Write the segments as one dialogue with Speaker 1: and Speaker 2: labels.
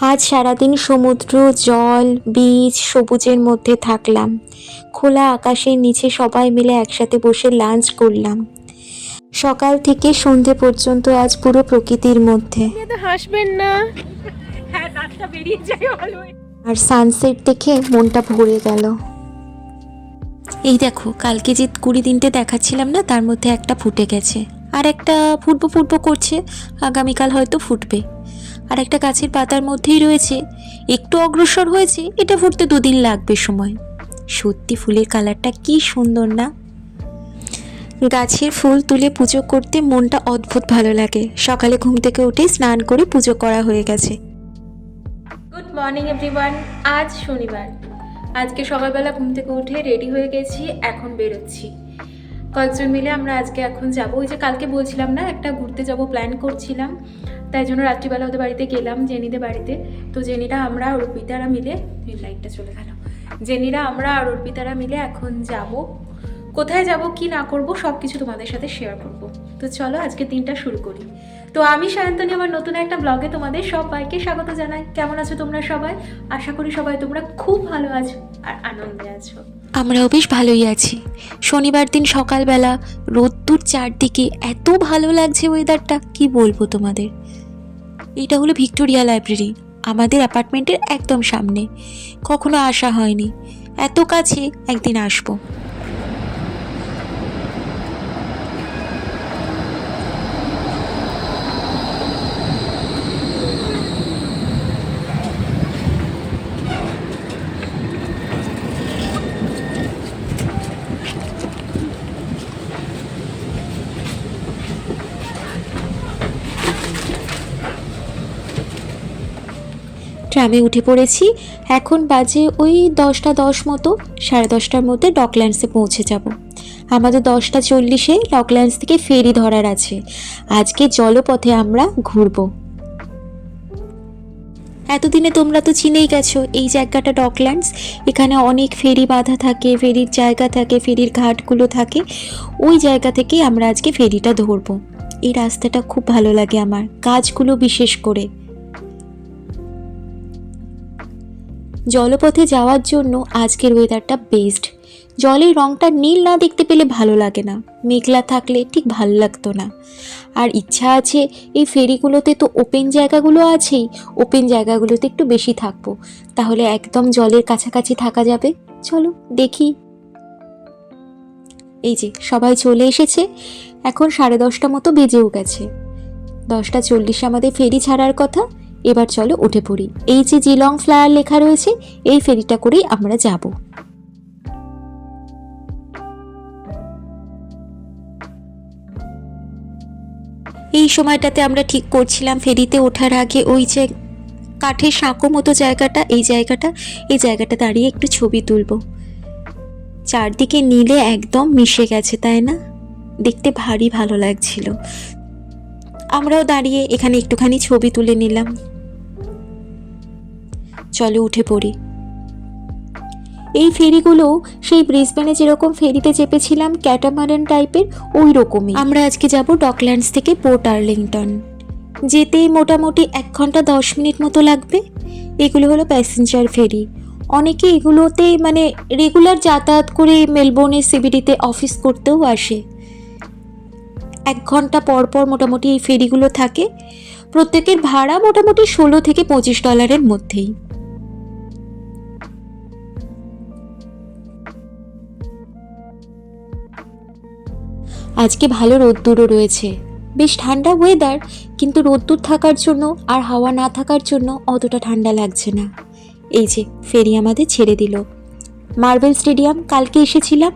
Speaker 1: আজ সারাদিন সমুদ্র জল বীজ সবুজের মধ্যে থাকলাম। খোলা আকাশের নিচে সবাই মিলে একসাথে বসে লাঞ্চ করলাম। সকাল থেকে সন্ধে পর্যন্ত আজ পুরো প্রকৃতির মধ্যে।
Speaker 2: হাসবেন না। হ্যাঁ
Speaker 1: আর সানসেট দেখে মনটা ভরে গেল। এই দেখো কালকে যে কুড়ি দিনটা দেখাচ্ছিলাম না তার মধ্যে একটা ফুটে গেছে। আর একটা ফুটবো ফুটবো করছে আগামীকাল হয়তো ফুটবে। আর একটা গাছের পাতার মধ্যেই রয়েছে। একটু অগ্রসর হয়েছে, এটা ফুটতে দুদিন লাগবে সময়। সত্যি ফুলের কালারটা কি সুন্দর না? গাছের ফুল তুলে পুজো করতে মনটা অদ্ভুত ভালো লাগে। সকালে ঘুম থেকে উঠে স্নান করে পুজো করা হয়ে গেছে।
Speaker 2: গুড মর্নিং এভরিওয়ান আজ শনিবার। আজকে সকালবেলা ঘুম থেকে উঠে রেডি হয়ে গেছি, এখন বেরোচ্ছি। কয়েকজন মিলে আমরা আজকে এখন যাব। ওই যে কালকে বলছিলাম না, একটা ঘুরতে যাব প্ল্যান করছিলাম। তাই জন্য রাত্রিবেলা ওদের বাড়িতে গেলাম জেনিদের বাড়িতে। তো জেনিরা, আমরা আর অর্পিতারা মিলে লাইটটা চলে গেল। জেনিরা, আমরা আর অর্পিতারা মিলে এখন যাব। কোথায় যাব, কি না করব সব কিছু তোমাদের সাথে শেয়ার করব। তো চলো, আজকে দিনটা শুরু করি। তো আমি সায়ন্তনী আমার নতুন একটা ব্লগে তোমাদের সবাইকে স্বাগত জানাই। কেমন আছো তোমরা সবাই? আশা করি সবাই তোমরা খুব ভালো আছো আর আনন্দে আছো।
Speaker 1: আমরাও বেশ ভালোই আছি। শনিবার দিন সকালবেলা রোদ্দুর চারদিকে এত ভালো লাগছে ওয়েদারটা কি বলব তোমাদের? এটা হলো ভিক্টোরিয়া লাইব্রেরি, আমাদের অ্যাপার্টমেন্টের একদম সামনে। কখনো আসা হয়নি। এত কাছে একদিন আসব। ট্রামে উঠে পড়েছি। এখন বাজে ওই দশটা দশ মতো, সাড়ে দশটার মধ্যে ডকল্যান্ডসে পৌঁছে যাব। আমাদের দশটা চল্লিশে ডকল্যান্ডস থেকে ফেরি ধরার আছে। আজকে জলপথে আমরা ঘুরবো। এতদিনে তোমরা তো চিনেই গেছো এই জায়গাটা ডকল্যান্ডস। এখানে অনেক ফেরি বাঁধা থাকে, ফেরির জায়গা থাকে, ফেরির ঘাটগুলো থাকে। ওই জায়গা থেকেই আমরা আজকে ফেরিটা ধরবো। এই রাস্তাটা খুব ভালো লাগে আমার কাজগুলো বিশেষ করে। জলপথে যাওয়ার জন্য আজকের ওয়েদারটা বেস্ট জলের রংটা নীল না দেখতে পেলে ভালো লাগে না। মেঘলা থাকলে ঠিক ভালো লাগতো না। আর ইচ্ছা আছে, এই ফেরিগুলোতে তো ওপেন জায়গাগুলো আছেই ওপেন জায়গাগুলোতে একটু বেশি থাকব। তাহলে একদম জলের কাছাকাছি থাকা যাবে। চলো, দেখি। এই যে, সবাই চলে এসেছে। এখন সাড়ে দশটা মতো বেজেও গেছে। দশটা চল্লিশে আমাদের ফেরি ছাড়ার কথা। এবার চলো উঠে পড়ি। এই যে জিলং ফ্লায়ার লেখা রয়েছে, এই ফেরিটা করেই আমরা যাব। এই সময়টাতে আমরা ঠিক করছিলাম ফেরিতে ওঠার আগে ওই যে কাঠের সাঁকো মতো জায়গাটা, এই জায়গাটা এই জায়গাটা দাঁড়িয়ে একটু ছবি তুলব। চারদিকে নীলে একদম মিশে গেছে, তাই না? দেখতে ভারী ভালো লাগছিল। আমরাও দাঁড়িয়ে এখানে একটুখানি ছবি তুলে নিলাম। চলো উঠে পড়ি। এই ফেরিগুলো সেই ব্রিসবেনে যেরকম ফেরিতে চেপেছিলাম, ক্যাটামারান টাইপের ওই রকমই আমরা আজকে যাব ডকল্যান্ডস থেকে পোর্ট আর্লিংটন। যেতে মোটামুটি এক ঘণ্টা দশ মিনিট মতো লাগবে। এগুলো হলো প্যাসেঞ্জার ফেরি। অনেকে এগুলোতে মানে রেগুলার যাতায়াত করে মেলবোর্নের সিবিডিতে অফিস করতেও আসে। এক ঘণ্টা পর পর মোটামুটি এই ফেরিগুলো থাকে। প্রত্যেকের ভাড়া মোটামুটি ষোলো থেকে পঁচিশ ডলারের মধ্যেই। আজকে ভালো রোদ্দুরও রয়েছে। বেশ ঠান্ডা ওয়েদার কিন্তু রোদ্দুর থাকার জন্য আর হাওয়া না থাকার জন্য অতটা ঠান্ডা লাগছে না। এই যে, ফেরি আমাদের ছেড়ে দিল। মার্বেল স্টেডিয়াম, কালকে এসেছিলাম।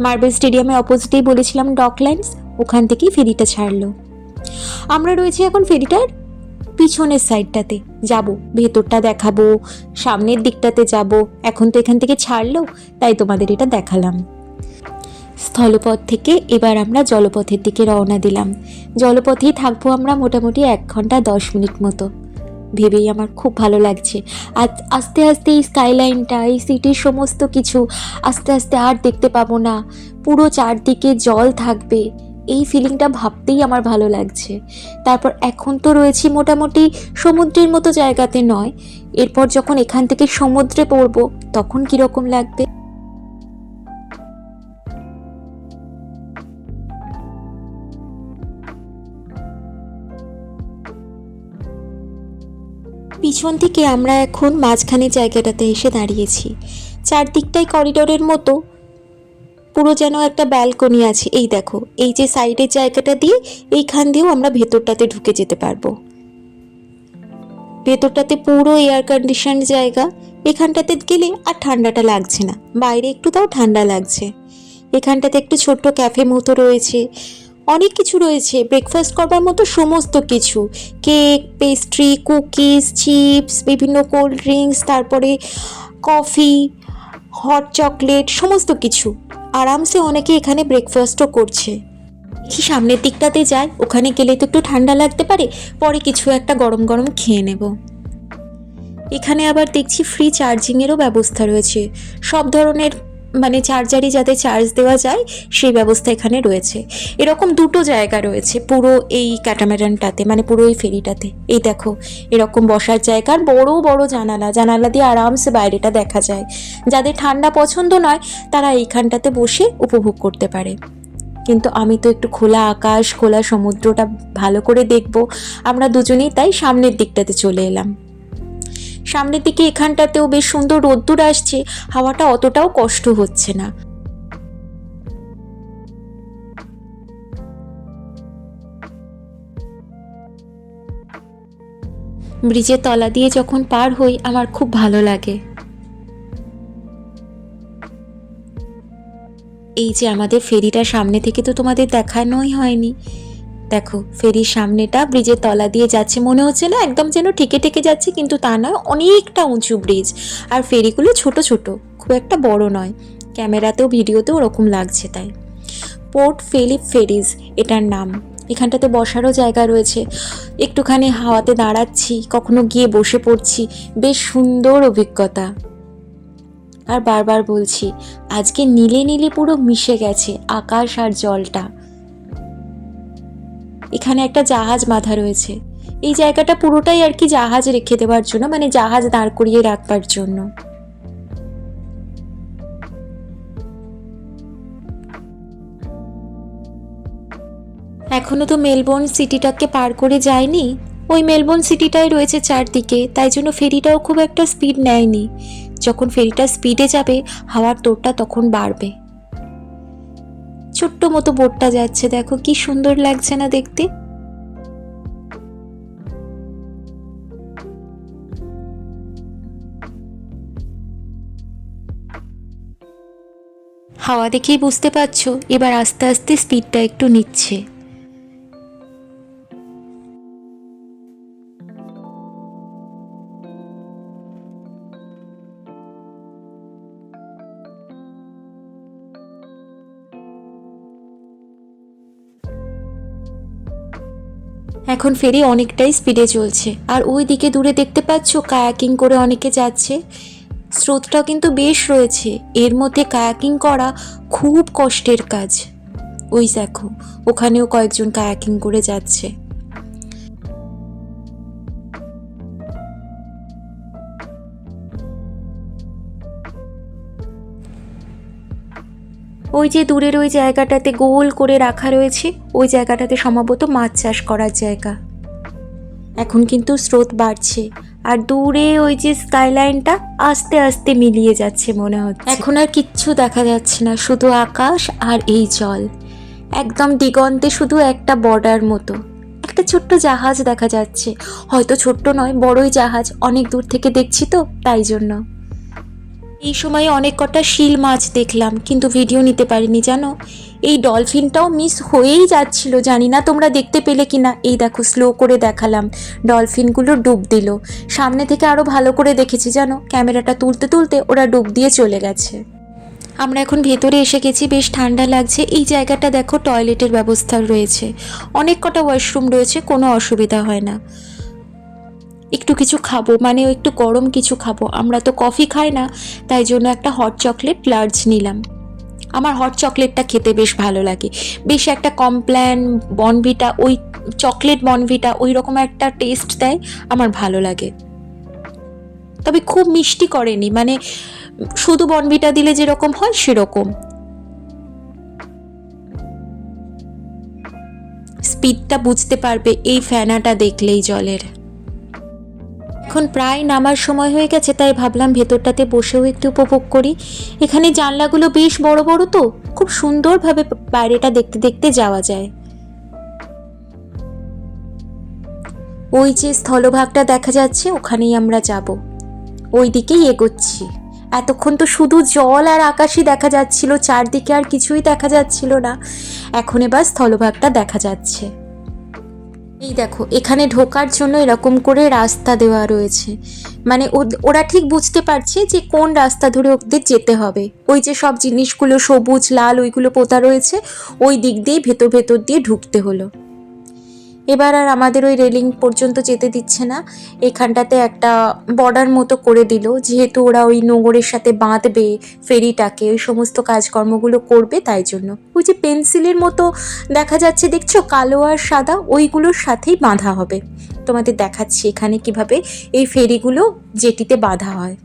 Speaker 1: মার্বেল স্টেডিয়ামের অপোজিটেই বলেছিলাম ডকল্যান্ডস ওখান থেকেই ফেরিটা ছাড়লো। আমরা রয়েছি এখন ফেরিটার পিছনের সাইডটাতে যাব, ভেতরটা দেখাবো, সামনের দিকটাতে যাব। এখন তো এখান থেকে ছাড়লো, তাই তোমাদের এটা দেখালাম। স্থলপথ থেকে এবার আমরা জলপথের দিকে রওনা দিলাম। জলপথেই থাকব আমরা মোটামুটি এক ঘণ্টা দশ মিনিট মতো। ভেবেই আমার খুব ভালো লাগছে। আর আস্তে আস্তে এই স্কাইলাইনটা এই সিটির সমস্ত কিছু আস্তে আস্তে আর দেখতে পাবো না। পুরো চারদিকে জল থাকবে। এই ফিলিংটা ভাবতেই আমার ভালো লাগছে। তারপর এখন তো রয়েছি মোটামুটি সমুদ্রের মতো জায়গাতে নয়। এরপর যখন এখান থেকে সমুদ্রে পড়ব, তখন কীরকম লাগবে? পিছন থেকে আমরা এখন মাঝখানে জায়গাটাতে এসে দাঁড়িয়েছি। চারদিকটাই করিডোরের মতো। পুরো যেন একটা ব্যালকনি আছে। এই দেখো, এই যে সাইডের জায়গাটা দিয়ে এইখান দিয়েও আমরা ভেতরটাতে ঢুকে যেতে পারব। ভেতরটাতে পুরো এয়ার কন্ডিশন জায়গা। এখানটাতে গেলে আর ঠান্ডাটা লাগছে না। বাইরে একটু তাও ঠান্ডা লাগছে। এখানটাতে একটু ছোট্ট ক্যাফে মতো রয়েছে। অনেক কিছু রয়েছে। ব্রেকফাস্ট করবার মতো সমস্ত কিছু। কেক পেস্ট্রি কুকিজ চিপস বিভিন্ন কোল্ড ড্রিঙ্কস তারপরে কফি হট চকলেট সমস্ত কিছু। আরামসে অনেকে এখানে ব্রেকফাস্টও করছে। কি সামনের দিকটাতে যায়, ওখানে গেলে তো একটু ঠান্ডা লাগতে পারে, পরে কিছু একটা গরম গরম খেয়ে নেব। এখানে আবার দেখছি ফ্রি চার্জিংয়েরও ব্যবস্থা রয়েছে। সব ধরনের মানে চার্জারই যাতে চার্জ দেওয়া যায়, সেই ব্যবস্থা এখানে রয়েছে। এরকম দুটো জায়গা রয়েছে, পুরো এই ক্যাটামেরানটাতে মানে পুরো এই ফেরিটাতে। এই দেখো, এরকম বসার জায়গা, আর বড় বড় জানালা জানালা দিয়ে আরামসে বাইরেটা দেখা যায়। যাদের ঠান্ডা পছন্দ নয়, তারা এইখানটাতে বসে উপভোগ করতে পারে। কিন্তু আমি তো একটু খোলা আকাশ, খোলা সমুদ্রটা ভালো করে দেখব। আমরা দুজনেই তাই সামনের দিকটাতে চলে এলাম। সামনের দিকে এখানটাতেও বেশ সুন্দর রোদ্দুর আসছে, হাওয়াটা অতটাও কষ্ট হচ্ছে না। ব্রিজের তলা দিয়ে যখন পার হই, আমার খুব ভালো লাগে। এই যে আমাদের ফেরিটা সামনে থেকে তো তোমাদের দেখানোই হয়নি। দেখো, ফেরির সামনেটা ব্রিজের তলা দিয়ে যাচ্ছে। মনে হচ্ছে না একদম যেন ঠেকে ঠেকে যাচ্ছে, কিন্তু তা নয়, অনেকটা উঁচু ব্রিজ। আর ফেরিগুলো ছোট ছোট, খুব একটা বড় নয়। ক্যামেরাতেও, ভিডিওতেও ওরকম লাগছে তাই। পোর্ট ফিলিপ ফেরিজ এটার নাম। এখানটাতে বসারও জায়গা রয়েছে। একটুখানি হাওয়াতে দাঁড়াচ্ছি, কখনো গিয়ে বসে পড়ছি। বেশ সুন্দর অভিজ্ঞতা। আর বারবার বলছি, আজকে নীলে নীলে পুরো মিশে গেছে, আকাশ আর জলটা। এখানে একটা জাহাজ বাঁধা রয়েছে। এই জায়গাটা পুরোটাই আর কি জাহাজ রেখে দেওয়ার জন্য মানে জাহাজ দাঁড় করিয়ে রাখবার জন্য। এখনও তো মেলবোর্ন সিটিটাকে পার করে যায়নি। ওই মেলবোর্ন সিটিটাই রয়েছে চারদিকে, তাই জন্য ফেরিটাও খুব একটা স্পিড নেয়নি। যখন ফেরিটা স্পিডে যাবে, হাওয়ার তোরটা তখন বাড়বে। ছোট্ট মতো বোটটা যাচ্ছে, দেখো কি সুন্দর লাগছে না দেখতে। হাওয়া দেখেই বুঝতে পারছ, এবার আস্তে আস্তে স্পিডটা একটু নিচ্ছে। এখন ফেরি অনেকটাই স্পিডে চলছে। আর ওই দিকে দূরে দেখতে পাচ্ছ কায়াকিং করে অনেকে যাচ্ছে। স্রোতটাও কিন্তু বেশ রয়েছে। এর মধ্যে কায়াকিং করা খুব কষ্টের কাজ। ওই দেখো, ওখানেও কয়েকজন কায়াকিং করে যাচ্ছে। ওই যে দূরের ওই জায়গাটাতে গোল করে রাখা রয়েছে, ওই জায়গাটাতে সম্ভবত মাছ চাষ করার জায়গা। এখন কিন্তু স্রোত বাড়ছে, আর দূরে ওই যে স্কাইলাইনটা আস্তে আস্তে মিলিয়ে যাচ্ছে মনে হচ্ছে। এখন আর কিচ্ছু দেখা যাচ্ছে না, শুধু আকাশ আর এই জল। একদম দিগন্তে শুধু একটা বর্ডার মতো। একটা ছোট্ট জাহাজ দেখা যাচ্ছে। হয়তো ছোট্ট নয়, বড়ই জাহাজ, অনেক দূর থেকে দেখছি তো, তাই জন্য। এই সময় অনেক কটা শিল মাছ দেখলাম, কিন্তু ভিডিও নিতে পারিনি, জানো? এই ডলফিনটাও মিস হয়েই যাচ্ছিল, জানি না তোমরা দেখতে পেলে কি না। এই দেখো স্লো করে দেখালাম ডলফিনগুলো ডুব দিল। সামনে থেকে আরও ভালো করে দেখেছি, জানো? ক্যামেরাটা তুলতে তুলতে ওরা ডুব দিয়ে চলে গেছে। আমরা এখন ভেতরে এসে গেছি, বেশ ঠান্ডা লাগছে। এই জায়গাটা দেখো টয়লেটের ব্যবস্থা রয়েছে। অনেক কটা ওয়াশরুম রয়েছে, কোনো অসুবিধা হয় না। একটু কিছু খাব মানে একটু গরম কিছু খাব। আমরা তো কফি খাই না, তাই জন্য একটা হট চকলেট লার্জ নিলাম। আমার হট চকলেটটা খেতে বেশ ভালো লাগে। বেশ একটা কমপ্ল্যান বনভিটা ওই চকলেট বনভিটা ওই রকম একটা টেস্ট দেয়, আমার ভালো লাগে। তবে খুব মিষ্টি করেনি মানে শুধু বনভিটা দিলে যেরকম হয়, সেরকম। স্পিডটা বুঝতে পারবে এই ফ্যানাটা দেখলেই জলের। এখন প্রায় নামার সময় হয়ে গেছে, তাই ভাবলাম ভেতরটাতে বসেও একটু উপভোগ করি। এখানে জানলাগুলো বেশ বড় বড় তো, খুব সুন্দরভাবে বাইরেটা দেখতে দেখতে যাওয়া যায়। ওই যে স্থলভাগটা দেখা যাচ্ছে, ওখানেই আমরা যাব। ওই দিকেই এগোচ্ছি। এতক্ষণ তো শুধু জল আর আকাশই দেখা যাচ্ছিল, চারদিকে আর কিছুই দেখা যাচ্ছিল না। এখন এবার স্থলভাগটা দেখা যাচ্ছে। এই দেখো, এখানে ঢোকার জন্য এরকম করে রাস্তা দেওয়া রয়েছে। মানে ওরা ঠিক বুঝতে পারছে যে কোন রাস্তা ধরে ওদের যেতে হবে। ওই যে সব জিনিসগুলো সবুজ, লাল, ওইগুলো পোতা রয়েছে, ওই দিক দিয়ে ভেতর ভেতর দিয়ে ঢুকতে হলো। এবার আর আমাদের ওই রেলিং পর্যন্ত যেতে দিচ্ছে না। এখানটাতে একটা বর্ডার মতো করে দিল, যেহেতু ওরা ওই নোঙরের সাথে বাঁধবে ফেরিটাকে, ওই সমস্ত কাজকর্মগুলো করবে তাই জন্য। ওই যে পেন্সিলের মতো দেখা যাচ্ছে, দেখছ? কালো আর সাদা, ওইগুলোর সাথেই বাঁধা হবে। তোমাদের দেখাচ্ছি এখানে কীভাবে এই ফেরিগুলো জেটিতে বাঁধা হয়।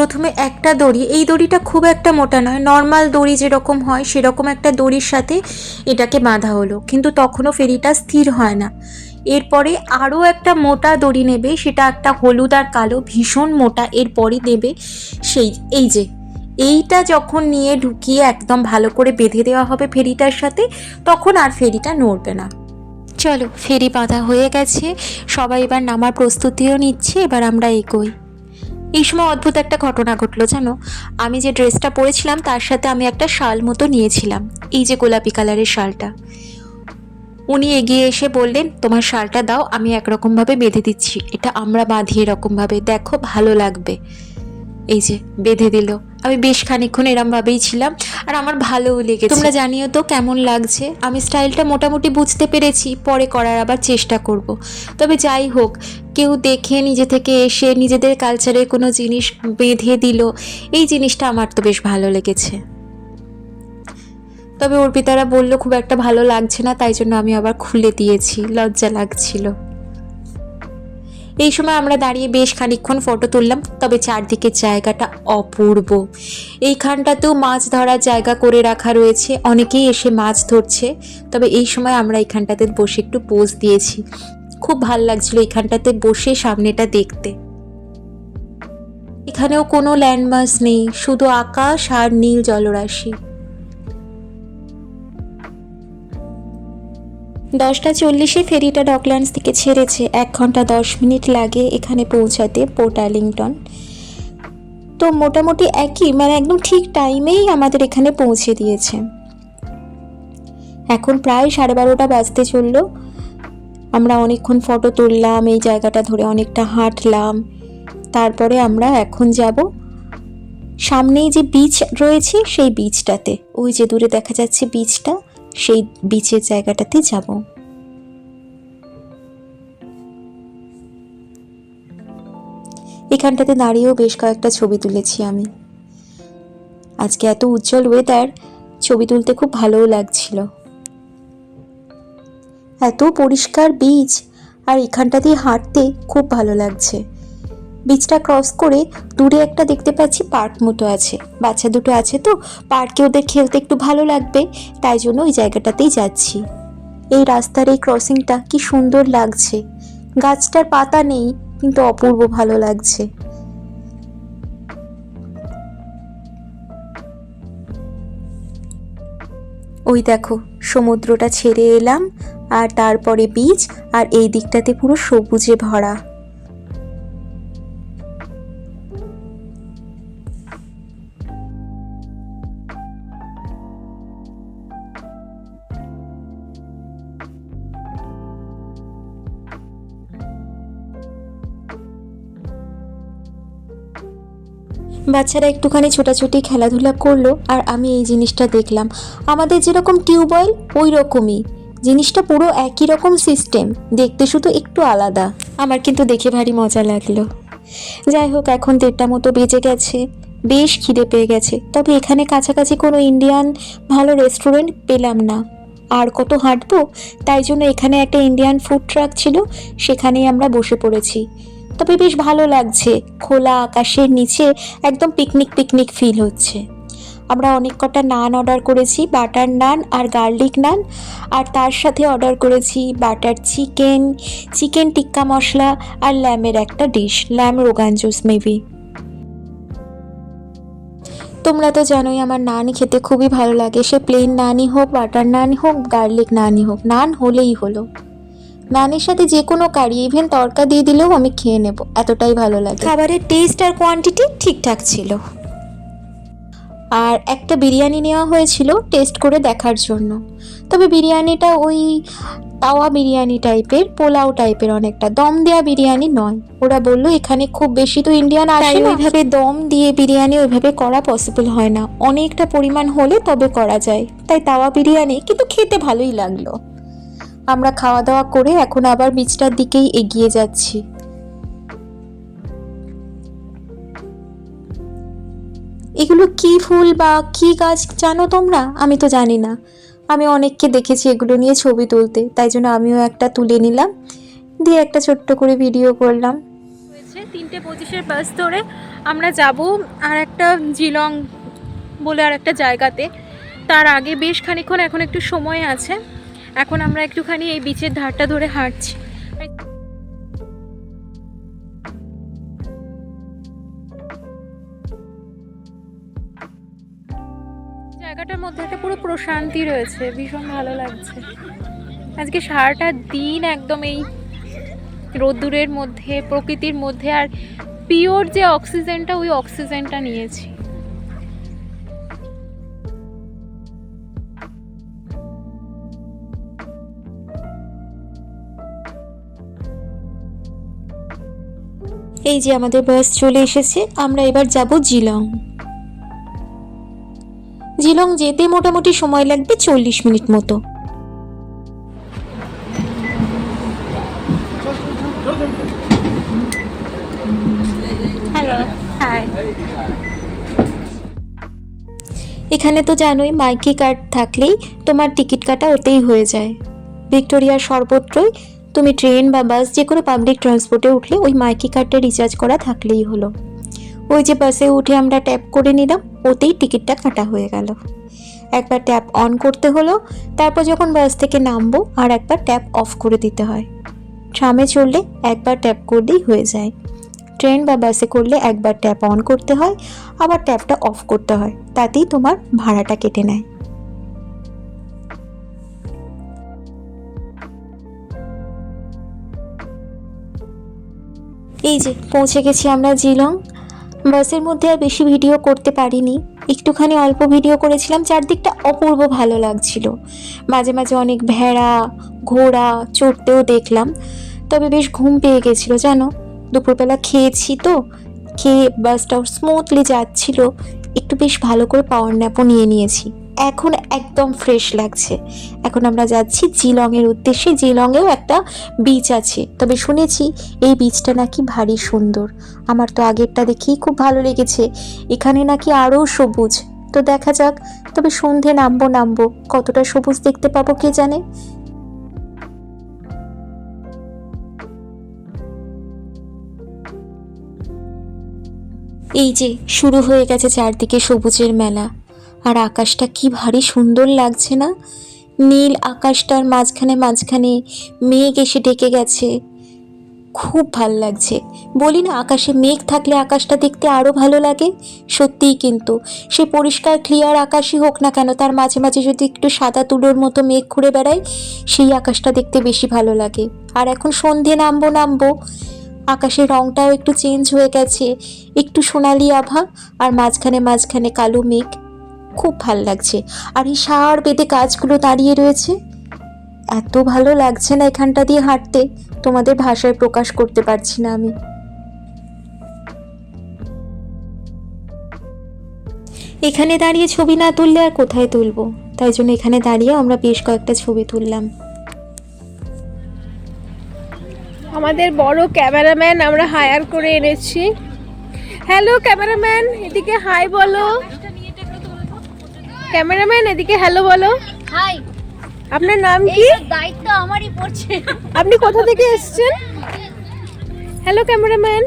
Speaker 1: প্রথমে একটা দড়ি, এই দড়িটা খুব একটা মোটা নয় নর্মাল দড়ি যেরকম হয় সেরকম একটা দড়ির সাথে এটাকে বাঁধা হলো। কিন্তু তখনও ফেরিটা স্থির হয় না। এরপরে আরও একটা মোটা দড়ি নেবে, সেটা একটা হলুদ আর কালো, ভীষণ মোটা এরপরে দেবে সেই, এই যে। এইটা যখন নিয়ে ঢুকিয়ে একদম ভালো করে বেঁধে দেওয়া হবে ফেরিটার সাথে, তখন আর ফেরিটা নড়বে না। চলো, ফেরি বাঁধা হয়ে গেছে, সবাই এবার নামার প্রস্তুতিও নিচ্ছে, এবার আমরা এগোই। এই সময় অদ্ভুত একটা ঘটনা ঘটলো, জানো? আমি যে ড্রেসটা পরেছিলাম, তার সাথে আমি একটা শাল মতো নিয়েছিলাম, এই যে গোলাপি কালারের শালটা। উনি এগিয়ে এসে বললেন, তোমার শালটা দাও, আমি একরকমভাবে বেঁধে দিচ্ছি। এটা আমরা বাঁধি এরকমভাবে। দেখো, ভালো লাগবে। এই যে, বেঁধে দিল। আমি বেশ খানিক্ষণ এরমভাবেই ছিলাম, আর আমার ভালোও লেগেছে। তোমরা জানিও তো কেমন লাগছে। আমি স্টাইলটা মোটামুটি বুঝতে পেরেছি, পরে করার আবার চেষ্টা করব। তবে যাই হোক, কেউ দেখে নিজে থেকে এসে নিজেদের কালচারের কোনো জিনিস বেঁধে দিল, এই জিনিসটা আমার তো বেশ ভালো লেগেছে। তবে অর্পিতারা বলল, খুব একটা ভালো লাগছে না, তাই জন্য আমি আবার খুলে দিয়েছি। লজ্জা লাগছিল। এই সময় আমরা দাঁড়িয়ে বেশ খানিকক্ষণ ফটো তুললাম, তবে চারদিকের জায়গাটা অপূর্ব। এইখানটাতেও মাছ ধরার জায়গা করে রাখা রয়েছে, অনেকেই এসে মাছ ধরছে, তবে এই সময় আমরা এইখানটাতে বসে একটু পোজ দিয়েছি। খুব ভালো লাগছিল এইখানটাতে বসে সামনেটা দেখতে। এখানেও কোনো ল্যান্ডমার্ক নেই, শুধু আকাশ আর নীল জলরাশি। দশটা চল্লিশে ফেরিটা ডকল্যান্ডস থেকে ছেড়েছে। এক ঘণ্টা দশ মিনিট লাগে এখানে পৌঁছাতে পোর্ট আর্লিংটন। তো মোটামুটি একই মানে একদম ঠিক টাইমেই আমাদের এখানে পৌঁছে দিয়েছে। এখন প্রায় সাড়ে বারোটা বাজতে চলল। আমরা অনেকক্ষণ ফটো তুললাম, এই জায়গাটা ধরে অনেকটা হাঁটলাম। তারপরে আমরা এখন যাব সামনেই যে বিচ রয়েছে, সেই বিচটাতে ওই যে দূরে দেখা যাচ্ছে বিচটা সেই বিচের জায়গাটাতে যাব। এখানটাতে দাঁড়িয়েও বেশ কয়েকটা ছবি তুলেছি আমি। আজকে এত উজ্জ্বল ওয়েদার ছবি তুলতে খুব ভালোও লাগছিল। এত পরিষ্কার বীজ আর এখানটা দিয়ে হাঁটতে খুব ভালো লাগছে। বীজটা ক্রস করে দূরে একটা দেখতে পাচ্ছি পার্ক মতো আছে। বাচ্চা দুটো আছে তো পার্কে ওদের খেলতে একটু ভালো লাগবে, তাই জন্য ওই জায়গাটাতেই যাচ্ছি। এই রাস্তার এই ক্রসিংটা কি সুন্দর লাগছে। গাছটার পাতা নেই, কিন্তু অপূর্ব ভালো লাগছে। ওই দেখো, সমুদ্রটা ছেড়ে এলাম, আর তারপরে বীচ আর এই দিকটাতে পুরো সবুজে ভরা। বাচ্চারা একটুখানি ছোটাছুটি, খেলাধুলা করল আর আমি এই জিনিসটা দেখলাম। আমাদের যেরকম টিউবওয়েল ওই রকমই জিনিসটা পুরো একই রকম সিস্টেম, দেখতে শুধু একটু আলাদা। আমার কিন্তু দেখে ভারী মজা লাগল। যাই হোক, এখন দেড়টা মতো বেজে গেছে। বেশ খিদে পেয়ে গেছে। তবে এখানে কাছাকাছি কোনো ইন্ডিয়ান ভালো রেস্টুরেন্ট পেলাম না। আর কত হাঁটবো? তাই জন্য এখানে একটা ইন্ডিয়ান ফুড ট্রাক ছিল, সেখানেই আমরা বসে পড়েছি। তবে বেশ ভালো লাগছে। খোলা আকাশের নিচে একদম পিকনিক পিকনিক ফিল হচ্ছে। আমরা অনেক কটা নান অর্ডার করেছি বাটার নান আর গার্লিক নান। আর তার সাথে অর্ডার করেছি butter chicken chicken tikka masala আর ল্যামের একটা dish lamb rogan josh maybe তোমরা তো জানোই আমার নান খেতে খুবই ভালো লাগে। সে প্লেন নানই হোক বাটার নানই হোক গার্লিক নানই হোক, নান হলেই হলো। নানের সাথে যে কোনো কারি ইভেন তড়কা দিয়ে দিলেও আমি খেয়ে নেব এতটাই ভালো লাগে। খাবারের টেস্ট আর কোয়ান্টিটি ঠিকঠাক ছিল। আর একটা বিরিয়ানি নেওয়া হয়েছিল টেস্ট করে দেখার জন্য। তবে বিরিয়ানিটা ওই তাওয়া বিরিয়ানি টাইপের পোলাও টাইপের অনেকটা। দম দেওয়া বিরিয়ানি নয়। ওরা বলল এখানে খুব বেশি তো ইন্ডিয়ান আসে ওইভাবে দম দিয়ে বিরিয়ানি ওইভাবে করা পসিবল হয় না। অনেকটা পরিমাণ হলে তবে করা যায়। তাই তাওয়া বিরিয়ানি কিন্তু খেতে ভালোই লাগল। আমরা খাওয়া দাওয়া করে এখন আবার বিচটার দিকেই এগিয়ে যাচ্ছি। এগুলো কি ফুল বা কি গাছ জানো তোমরা? আমি তো জানি না। আমি অনেককে দেখেছি এগুলো নিয়ে ছবি তুলতে, তাই জন্য আমিও একটা তুলে নিলাম। দিয়ে একটা ছোট্ট করে ভিডিও করলাম।
Speaker 2: তিনটে পঁচিশের বাস ধরে আমরা যাব আর একটা জিলং বলে আর একটা জায়গাতে। তার আগে বেশ খানিক্ষণ এখন একটু সময় আছে। এখন আমরা একটুখানি এই বিচের ধারটা ধরে হাঁটছি। জায়গাটার মধ্যে একটা পুরো প্রশান্তি রয়েছে, ভীষণ ভালো লাগছে। আজকে সারাটা দিন একদম এই রোদ্দুরের মধ্যে, প্রকৃতির মধ্যে, আর পিওর যে অক্সিজেনটা ওই অক্সিজেনটা নিয়েছি।
Speaker 1: এই যে আমাদের বাস চলে এসেছে, আমরা এবার যাব জিলং। জিলং যেতে মোটামুটি সময় লাগবে চল্লিশ মিনিট মতো। এখানে তো জানোই, মাইকি কার্ড থাকলেই তোমার টিকিট কাটা ওতেই হয়ে যায়। ভিক্টোরিয়ার সর্বত্রই তুমি ট্রেন বা বাস যে কোনো পাবলিক ট্রান্সপোর্টে উঠলে ওই মাইকি কার্ডটা রিচার্জ করা থাকলেই হলো। ওই যে বাসে উঠে আমরা ট্যাপ করে নিলাম, ওতেই টিকিটটা কাটা হয়ে গেল। একবার ট্যাপ অন করতে হলো, তারপর যখন বাস থেকে নামবো আর একবার ট্যাপ অফ করে দিতে হয়। ট্রামে চললে একবার ট্যাপ করলেই হয়ে যায়। ট্রেন বা বাসে করলে একবার ট্যাপ অন করতে হয়, আবার ট্যাপটা অফ করতে হয়, তাতেই তোমার ভাড়াটা কেটে নেয়। এই যে, পৌঁছে গেছি আমরা জিলং। বাসের মধ্যে আর বেশি ভিডিও করতে পারিনি। একটুখানি অল্প ভিডিও করেছিলাম, চারদিকটা অপূর্ব ভালো লাগছিল। মাঝে মাঝে অনেক ভেড়া, ঘোড়া চড়তেও দেখলাম। তবে বেশ ঘুম পেয়ে গেছিল, জানো? দুপুরবেলা খেয়েছি তো, খেয়ে বাসটাও স্মুথলি যাচ্ছিল। একটু বেশ ভালো করে পাওয়ার ন্যাপও নিয়ে নিয়েছি। এখন একদম ফ্রেশ লাগছে। এখন আমরা যাচ্ছি জিলংয়ের উদ্দেশ্যে। জিলংয়েও একটা বিচ আছে। তবে শুনেছি এই বিচটা নাকি ভারী সুন্দর। আমার তো আগেরটা দেখেই খুব ভালো লেগেছে। এখানে নাকি আরও সবুজ। তো দেখা যাক, তবে সন্ধে নামবো নামবো। কতটা সবুজ দেখতে পাবো কে জানে? এই যে, শুরু হয়ে গেছে চারদিকে সবুজের মেলা। আর আকাশটা কি ভারী সুন্দর লাগছে না? নীল আকাশটার মাঝখানে মাঝখানে মেঘ এসে ডেকে গেছে। খুব ভালো লাগছে। বলি না, আকাশে মেঘ থাকলে আকাশটা দেখতে আরও ভালো লাগে? সত্যিই কিন্তু। সে পরিষ্কার ক্লিয়ার আকাশই হোক না কেন, তার মাঝে মাঝে যদি একটু সাদা তুলোর মতো মেঘ ঘুরে বেড়ায়, সেই আকাশটা দেখতে বেশি ভালো লাগে। আর এখন সন্ধে নামবো নামবো। আকাশের রংটাও একটু চেঞ্জ হয়ে গেছে। একটু সোনালি আভা আর মাঝখানে মাঝখানে কালো মেঘ। খুব ভালো লাগছে। আর এই সার বেঁধে গাছগুলো দাঁড়িয়ে রয়েছে? এত ভালো লাগছে না এখানটা দিয়ে হাঁটতে। তোমাদের ভাষায় প্রকাশ করতে পারছি না আমি। এখানে দাঁড়িয়ে ছবি না তুললে আর কোথায় তুলবো? তাই জন্য এখানে দাঁড়িয়ে আমরা বেশ কয়েকটা ছবি তুললাম।
Speaker 3: আমাদের বড় ক্যামেরাম্যান আমরা হায়ার করে এনেছি। হ্যালো ক্যামেরাম্যান, এদিকে হাই বলো। ক্যামেরাম্যান এদিকে হ্যালো বলো।
Speaker 4: হাই
Speaker 3: আপনার নাম কি?
Speaker 4: দায়িত্ব আমারই পড়ছে।
Speaker 3: আপনি কোথা থেকে এসেছেন? Hello cameraman.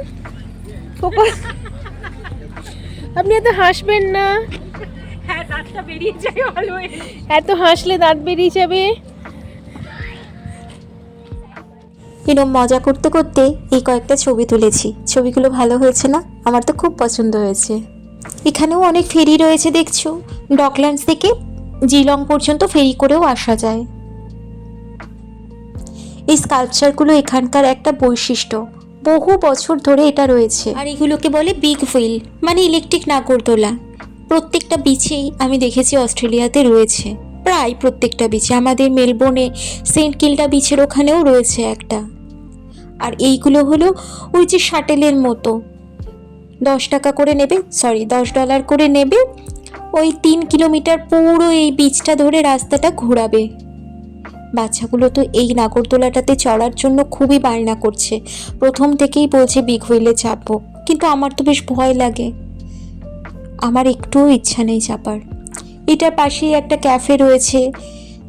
Speaker 3: ফোকাস আপনি এত হাসবেন না। এত হাসলে দাঁত বেরিয়ে যাবে।
Speaker 1: এরম মজা করতে করতে এই কয়েকটা ছবি তুলেছি। ছবিগুলো ভালো হয়েছে না? আমার তো খুব পছন্দ হয়েছে। এখানেও অনেক ফেরি রয়েছে, দেখছ। ডকল্যান্ডস থেকে জিলং পর্যন্ত ফেরি করেও আসা যায়। এই স্কাল্পচারগুলো এখানকার একটা বৈশিষ্ট্য। বহু বছর ধরে এটা রয়েছে। আর এগুলোকে বলে বিগ হুইল মানে ইলেকট্রিক নাগরদোলা। প্রত্যেকটা বিচেই আমি দেখেছি অস্ট্রেলিয়াতে রয়েছে। প্রায় প্রত্যেকটা বিচে। আমাদের মেলবোর্নে সেন্ট কিল্ডা বিচের ওখানেও রয়েছে একটা। আর এইগুলো হলো ওই যে শাটেলের মতো। দশ টাকা করে নেবে সরি দশ ডলার করে নেবে। ওই তিন কিলোমিটার পুরো এই বীজটা ধরে রাস্তাটা ঘোরাবে। বাচ্চাগুলো তো এই নাগরদোলাটাতে চড়ার জন্য খুবই বায়না করছে। প্রথম থেকেই বলছে, বিগ হুইলে চাপবো কিন্তু আমার তো বেশ ভয় লাগে। আমার একটুও ইচ্ছা নেই চাপার এটার পাশেই একটা ক্যাফে রয়েছে।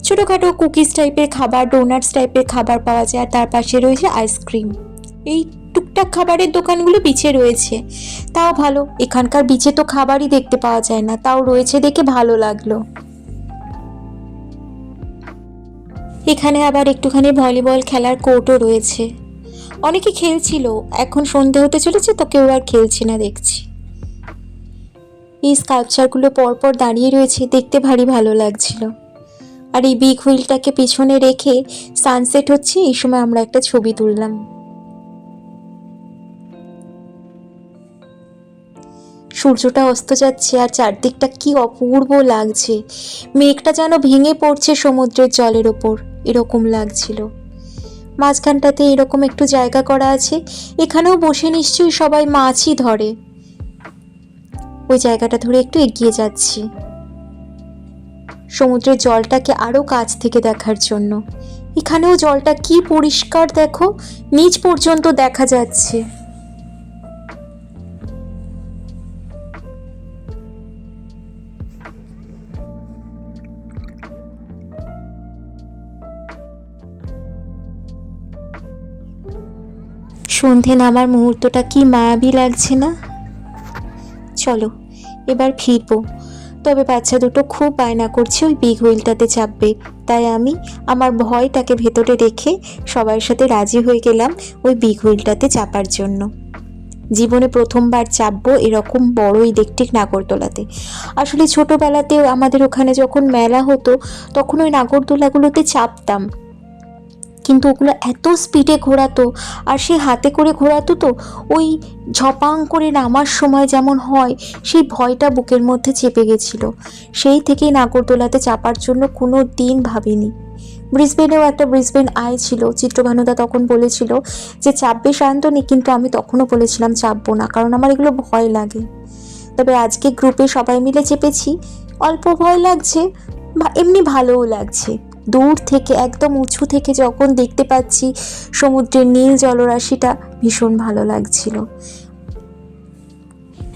Speaker 1: ছোটোখাটো কুকিজ টাইপের খাবার ডোনাটস টাইপের খাবার পাওয়া যায়, আর তার পাশে রয়েছে আইসক্রিম এই টুকটাক খাবারের দোকানগুলো বিচে রয়েছে। তাও ভালো, এখানকার বিচে তো খাবারই দেখতে পাওয়া যায় না, তাও রয়েছে দেখে ভালো লাগল। এখানে আবার একটুখানি ভলিবল খেলার কোর্টও রয়েছে। অনেকে খেলছিল, এখন সন্ধে হতে চলেছে তো কেউ আর খেলছে না দেখছি। এই স্কাল্পচারগুলো পরপর দাঁড়িয়ে রয়েছে, দেখতে ভারী ভালো লাগছিল। আর এই বিগ হুইলটাকে পিছনে রেখে সানসেট হচ্ছে, এই সময় আমরা একটা ছবি তুললাম। সূর্যটা অস্ত যাচ্ছে আর চারদিকটা কি অপূর্ব লাগছে। মেঘটা যেন ভেঙে পড়ছে সমুদ্রের জলের ওপর, এরকম লাগছিল। মাঝখানটাতে এরকম একটু জায়গা করা আছে, এখানেও বসে নিশ্চয়ই সবাই মাছই ধরে। ওই জায়গাটা ধরে একটু এগিয়ে যাচ্ছি। সমুদ্রের জলটাকে আরও কাছ থেকে দেখার জন্য। এখানেও জলটা কি পরিষ্কার দেখো, নিচ পর্যন্ত দেখা যাচ্ছে। সন্ধে নামার মুহূর্তটা কি মায়াবী লাগছে না? চলো, এবার ফিরবো। তবে বাচ্চা দুটো খুব বায়না করছে ওই বিগ হুইলটাতে চাপবে। তাই আমি আমার ভয়টাকে ভেতরে রেখে সবার সাথে রাজি হয়ে গেলাম ওই বিগ হুইলটাতে চাপার জন্য। জীবনে প্রথমবার চাপবো এরকম বড় ইলেকট্রিক নাগরদোলাতে। আসলে ছোটোবেলাতেও আমাদের ওখানে যখন মেলা হতো, তখন ওই নাগরদোলাগুলোতে চাপতাম। কিন্তু ওগুলো এত স্পিডে ঘোরাতো, আর সে হাতে করে ঘোরাতো তো, ওই ঝপাং করে নামার সময় যেমন হয়, সেই ভয়টা বুকের মধ্যে চেপে গেছিল। সেই থেকেই নাগরদোলাতে চাপার জন্য কোনো দিন ভাবিনি। ব্রিসবেনেও একটা ব্রিসবেন আয় ছিল, চিত্রভানুদা তখন বলেছিল যে, চাপবে শান্তনি, কিন্তু আমি তখনও বলেছিলাম চাপবো না, কারণ আমার এগুলো ভয় লাগে। তবে আজকে গ্রুপে সবাই মিলে চেপেছি, অল্প ভয় লাগছে বা এমনি ভালোও লাগছে। দূর থেকে, একদম উঁচু থেকে যখন দেখতে পাচ্ছি সমুদ্রের নীল জলরাশিটা, ভীষণ ভালো লাগছিল।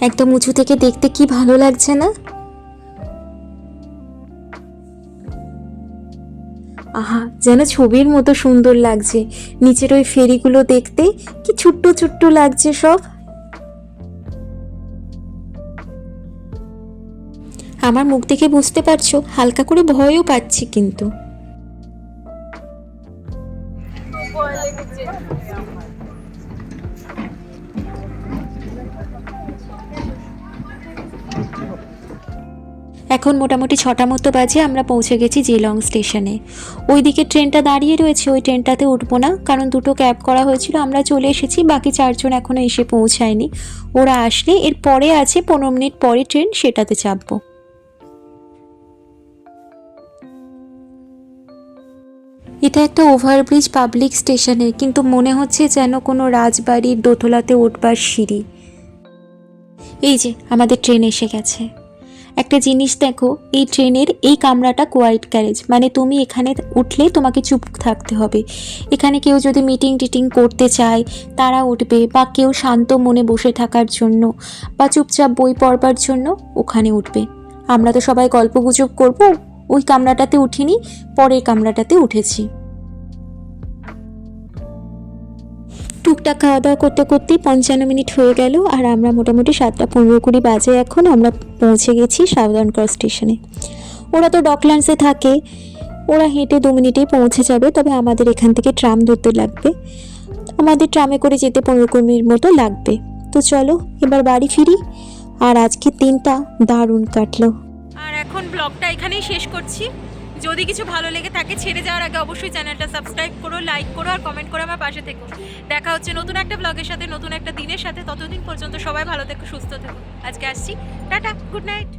Speaker 1: একদম উঁচু থেকে দেখতে কি ভালো লাগছে না? আহা, যেন ছবির মতো সুন্দর লাগছে। নিচের ওই ফেরিগুলো দেখতে কি ছোট্ট ছোট্ট লাগছে সব। আমার মুখ দেখে বুঝতে পারছ, হালকা করে ভয়ও পাচ্ছি কিন্তু। এখন মোটামুটি ছটা মতো বাজে, আমরা পৌঁছে গেছি জিলং স্টেশনে। ওইদিকে ট্রেনটা দাঁড়িয়ে রয়েছে, ওই ট্রেনটাতে উঠবো না, কারণ দুটো ক্যাব করা হয়েছিল, আমরা চলে এসেছি, বাকি চারজন এখনও এসে পৌঁছায়নি। ওরা আসলে এর পরে আছে, পনেরো মিনিট পরে ট্রেন সেটাতে চাপবো। এটা একটা ওভারব্রিজ পাবলিক স্টেশনে কিন্তু মনে হচ্ছে যেন কোনো রাজবাড়ির দোতলাতে উঠবার সিঁড়ি। এই যে, আমাদের ট্রেন এসে গেছে। একটা জিনিস দেখো, এই ট্রেনের এই কামরাটা কোয়াইট ক্যারেজ মানে তুমি এখানে উঠলে তোমাকে চুপ থাকতে হবে। এখানে কেউ যদি মিটিং টিটিং করতে চায়, তারা উঠবে, বা কেউ শান্ত মনে বসে থাকার জন্য, বা চুপচাপ বই পড়বার জন্য ওখানে উঠবে। আমরা তো সবাই গল্প গুজব করব। ওই কামরাটাতে উঠিনি, পরের কামরাটাতে উঠেছি। টুকটাক খাওয়া দাওয়া করতে করতেই পঞ্চান্ন মিনিট হয়ে গেল আর আমরা মোটামুটি সাতটা পনেরো কুড়ি বাজে এখন, আমরা পৌঁছে গেছি সাউদার্ন ক্রস স্টেশনে। ওরা তো ডকল্যান্ডসে থাকে, ওরা হেঁটে দু মিনিটেই পৌঁছে যাবে, তবে আমাদের এখান থেকে ট্রাম ধরতে লাগবে। আমাদের ট্রামে করে যেতে পনেরো কুড়ি মিনিট মতো লাগবে। তো চলো, এবার বাড়ি ফিরি। আর আজকে দিনটা দারুণ কাটলো।
Speaker 2: আর এখন ব্লগটা এখানেই শেষ করছি। যদি কিছু ভালো লেগে থাকে ছেড়ে যাওয়ার আগে অবশ্যই চ্যানেলটা সাবস্ক্রাইব করো লাইক করো আর কমেন্ট করো আমার পাশে থেকো। দেখা হচ্ছে নতুন একটা ব্লগের সাথে, নতুন একটা দিনের সাথে। ততদিন পর্যন্ত সবাই ভালো থেকো, সুস্থ থেকো। আজকে আসছি। Tata good night